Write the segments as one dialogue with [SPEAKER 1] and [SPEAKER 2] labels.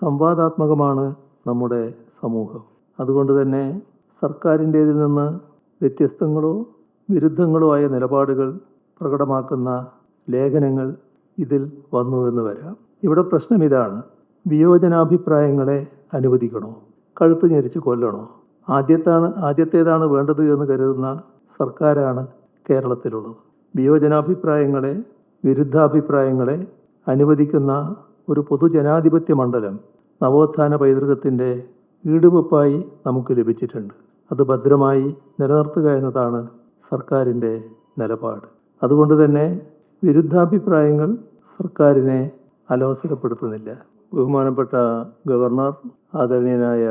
[SPEAKER 1] സംവാദാത്മകമാണ് നമ്മുടെ സമൂഹം. അതുകൊണ്ട് തന്നെ സർക്കാരിന്റേതിൽ നിന്ന് വ്യത്യസ്തങ്ങളോ വിരുദ്ധങ്ങളോ ആയ നിലപാടുകൾ പ്രകടമാക്കുന്ന ലേഖനങ്ങൾ ഇതിൽ വന്നു എന്ന് വരാം. ഇവിടെ പ്രശ്നം ഇതാണ്. വിയോജനാഭിപ്രായങ്ങളെ അനുവദിക്കണോ? കഴുത്ത് ഞെരിച്ച് കൊല്ലണോ? ആദ്യത്താണ് ആദ്യത്തേതാണ് വേണ്ടത് എന്ന് കരുതുന്ന സർക്കാരാണ് കേരളത്തിലുള്ളത്. വിയോജനാഭിപ്രായങ്ങളെ വിരുദ്ധാഭിപ്രായങ്ങളെ അനുവദിക്കുന്ന ഒരു പൊതുജനാധിപത്യ മണ്ഡലം നവോത്ഥാന പൈതൃകത്തിന്റെ ഈടുവെപ്പായി നമുക്ക് ലഭിച്ചിട്ടുണ്ട്. അത് ഭദ്രമായി നിലനിർത്തുക എന്നതാണ് സർക്കാരിന്റെ നിലപാട്. അതുകൊണ്ട് തന്നെ വിരുദ്ധാഭിപ്രായങ്ങൾ സർക്കാരിനെ അലോസരപ്പെടുത്തുന്നില്ല. ബഹുമാനപ്പെട്ട ഗവർണർ ആദരണീയനായ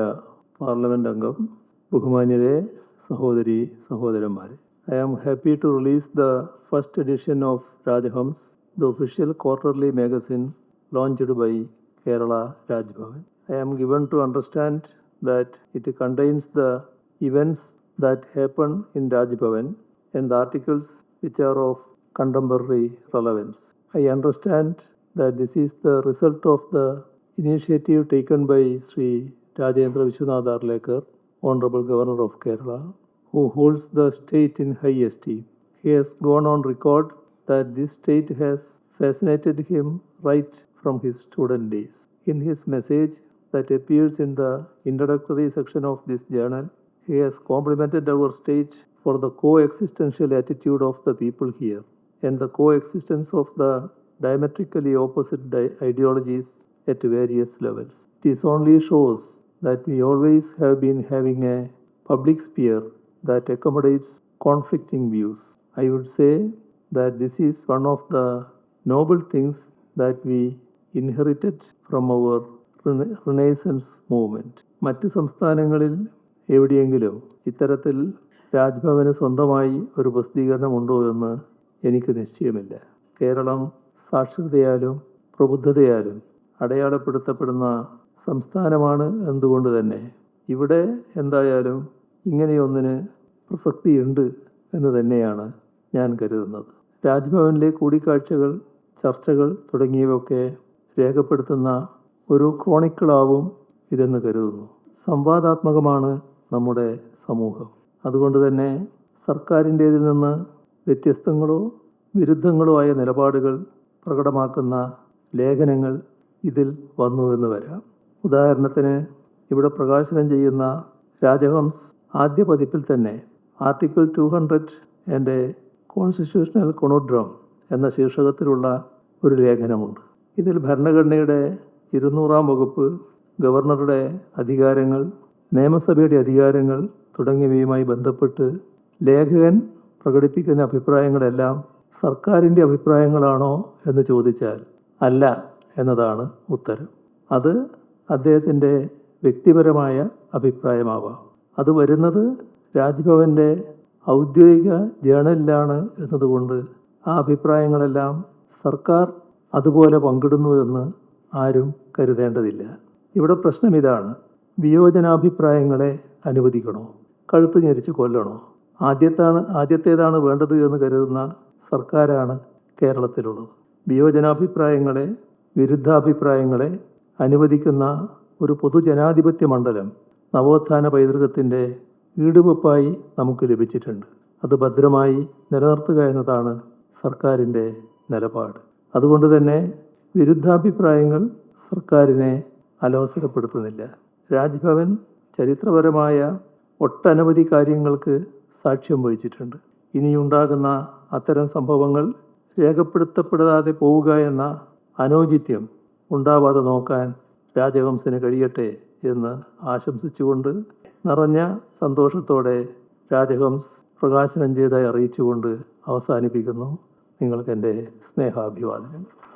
[SPEAKER 1] പാർലമെന്റ് അംഗം ബഹുമാന്യരെ സഹോദരി സഹോദരന്മാർ I am happy to release the first edition of Rajhans the official quarterly magazine launched by Kerala Raj Bhavan. I am given to understand that it contains the events that happen in Raj Bhavan and the articles which are of contemporary relevance. I understand that this is the result of the initiative taken by Sri Rajendra Vishwanath Arlekar, Honorable Governor of Kerala, who holds the state in high esteem. He has gone on record that this state has fascinated him right from his student days. In his message that appears in the introductory section of this journal, he has complimented our state for the coexistential attitude of the people here and the coexistence of the diametrically opposite di- ideologies at various levels. This only shows that we always have been having a public sphere that accommodates conflicting views. I would say that this is one of the noble things that we inherited from our renaissance movement. മറ്റ് സംസ്ഥാനങ്ങളിൽ എവിടെയെങ്കിലും ഇത്തരത്തിൽ രാജ്ഭവന് സ്വന്തമായി ഒരു പ്രസിദ്ധീകരണം ഉണ്ടോ എന്ന് എനിക്ക് നിശ്ചയമില്ല. കേരളം സാക്ഷരതയാലും പ്രബുദ്ധതയാലും അടയാളപ്പെടുത്തപ്പെടുന്ന സംസ്ഥാനമാണ് എന്തുകൊണ്ട് തന്നെ? ഇവിടെ എന്തായാലും ഇങ്ങനെയൊന്നിന് പ്രസക്തിയുണ്ട് എന്ന് തന്നെയാണ് ഞാൻ കരുതുന്നത്. രാജ്ഭവനിലെ കൂടിക്കാഴ്ചകൾ ചർച്ചകൾ തുടങ്ങിയവയൊക്കെ രേഖപ്പെടുത്തുന്ന ഒരു ക്രോണിക്കിളാവും ഇതെന്ന് കരുതുന്നു. സംവാദാത്മകമാണ് നമ്മുടെ സമൂഹം. അതുകൊണ്ട് തന്നെ സർക്കാരിന്റേതിൽ നിന്ന് വ്യത്യസ്തങ്ങളോ വിരുദ്ധങ്ങളോ ആയ നിലപാടുകൾ പ്രകടമാക്കുന്ന ലേഖനങ്ങൾ ഇതിൽ വന്നു എന്ന് വരാം. ഉദാഹരണത്തിന് ഇവിടെ പ്രകാശനം ചെയ്യുന്ന രാജഹംസ് ആദ്യ പതിപ്പിൽ തന്നെ ആർട്ടിക്കിൾ ടു ഹൺഡ്രഡ് എന്റെ കോൺസ്റ്റിറ്റ്യൂഷണൽ കൊണോഡ്രം എന്ന ശീർഷകത്തിലുള്ള ഒരു ലേഖനമുണ്ട്. ഇതിൽ ഭരണഘടനയുടെ ഇരുന്നൂറാം വകുപ്പ് ഗവർണറുടെ അധികാരങ്ങൾ നിയമസഭയുടെ അധികാരങ്ങൾ തുടങ്ങിയവയുമായി ബന്ധപ്പെട്ട് ലേഖകൻ പ്രകടിപ്പിക്കുന്ന അഭിപ്രായങ്ങളെല്ലാം സർക്കാരിന്റെ അഭിപ്രായങ്ങളാണോ എന്ന് ചോദിച്ചാൽ അല്ല എന്നതാണ് ഉത്തരം. അത് അദ്ദേഹത്തിന്റെ വ്യക്തിപരമായ അഭിപ്രായമാവാം. അത് വരുന്നത് രാജ്ഭവന്റെ ഔദ്യോഗിക ജേണലിലാണ് എന്നതുകൊണ്ട് ആ അഭിപ്രായങ്ങളെല്ലാം സർക്കാർ അതുപോലെ പങ്കിടുന്നു എന്ന് ആരും കരുതേണ്ടതില്ല. ഇവിടെ പ്രശ്നം ഇതാണ്. വിയോജനാഭിപ്രായങ്ങളെ അനുവദിക്കണോ? കഴുത്ത് ഞെരിച്ച് കൊല്ലണോ? ആദ്യത്താണ് ആദ്യത്തേതാണ് വേണ്ടത് എന്ന് കരുതുന്ന സർക്കാരാണ് കേരളത്തിലുള്ളത്. വിയോജനാഭിപ്രായങ്ങളെ വിരുദ്ധാഭിപ്രായങ്ങളെ അനുവദിക്കുന്ന ഒരു പൊതുജനാധിപത്യ മണ്ഡലം നവോത്ഥാന പൈതൃകത്തിന്റെ ഈടുവപ്പായി നമുക്ക് ലഭിച്ചിട്ടുണ്ട്. അത് ഭദ്രമായി നിലനിർത്തുക എന്നതാണ് സർക്കാരിന്റെ നിലപാട്. അതുകൊണ്ട് തന്നെ വിരുദ്ധാഭിപ്രായങ്ങൾ സർക്കാരിനെ അലോസരപ്പെടുത്തുന്നില്ല. രാജ്ഭവൻ ചരിത്രപരമായ ഒട്ടനവധി കാര്യങ്ങൾക്ക് സാക്ഷ്യം വഹിച്ചിട്ടുണ്ട്. ഇനിയുണ്ടാകുന്ന അത്തരം സംഭവങ്ങൾ രേഖപ്പെടുത്തപ്പെടാതെ പോവുക എന്ന അനൗചിത്യം ഉണ്ടാവാതെ നോക്കാൻ രാജഹംസന് കഴിയട്ടെ എന്ന് ആശംസിച്ചുകൊണ്ട് നിറഞ്ഞ സന്തോഷത്തോടെ രാജഹംസ് പ്രകാശനം ചെയ്തായി അറിയിച്ചുകൊണ്ട് അവസാനിപ്പിക്കുന്നു. നിങ്ങൾക്ക് എന്റെ സ്നേഹാഭിവാദനങ്ങൾ.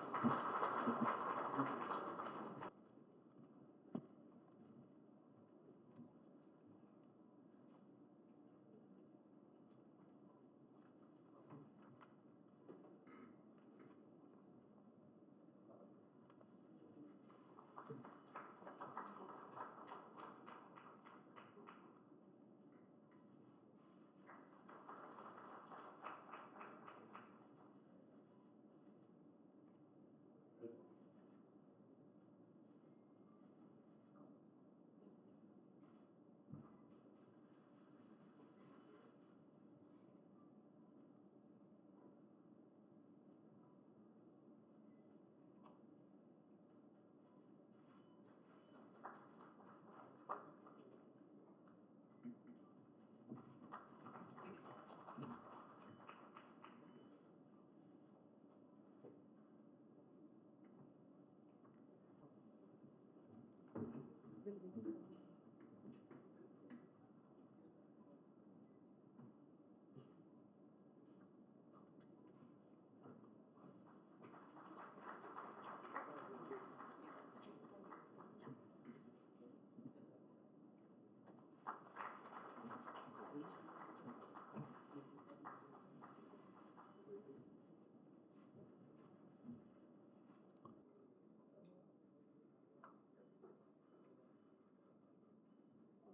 [SPEAKER 2] completely.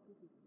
[SPEAKER 2] crítico.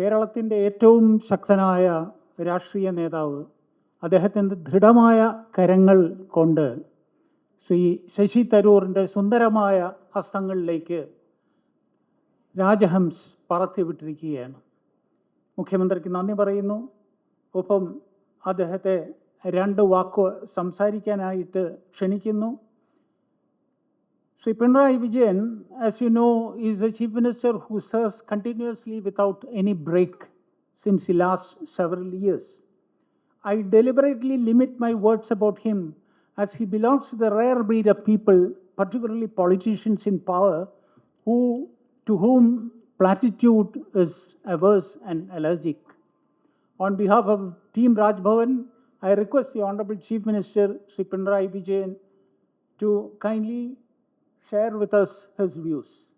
[SPEAKER 2] കേരളത്തിന്റെ ഏറ്റവും ശക്തനായ രാഷ്ട്രീയ നേതാവ് അദ്ദേഹത്തിന്റെ ദൃഢമായ കരങ്ങൾ കൊണ്ട് ശ്രീ ശശി തരൂറിന്റെ സുന്ദരമായ ഹസ്തങ്ങളിലേക്ക് രാജഹംസ് പറത്തിവിട്ടിരിക്കുകയാണ്. മുഖ്യമന്ത്രിക്ക് നന്ദി പറയുന്നു. ഒപ്പം അദ്ദേഹത്തെ രണ്ട് വാക്ക് സംസാരിക്കാനായിട്ട് ക്ഷണിക്കുന്നു. Sri Pinarayi Vijayan, as you know, is the chief minister who serves continuously without any break since the last several years. I deliberately limit my words about him as he belongs to the rare breed of people, particularly politicians in power, who to whom platitude is averse and allergic. On behalf of Team Raj Bhavan, I request the Honorable Chief Minister, Sri Pinarayi Vijayan, to kindly share with us his views.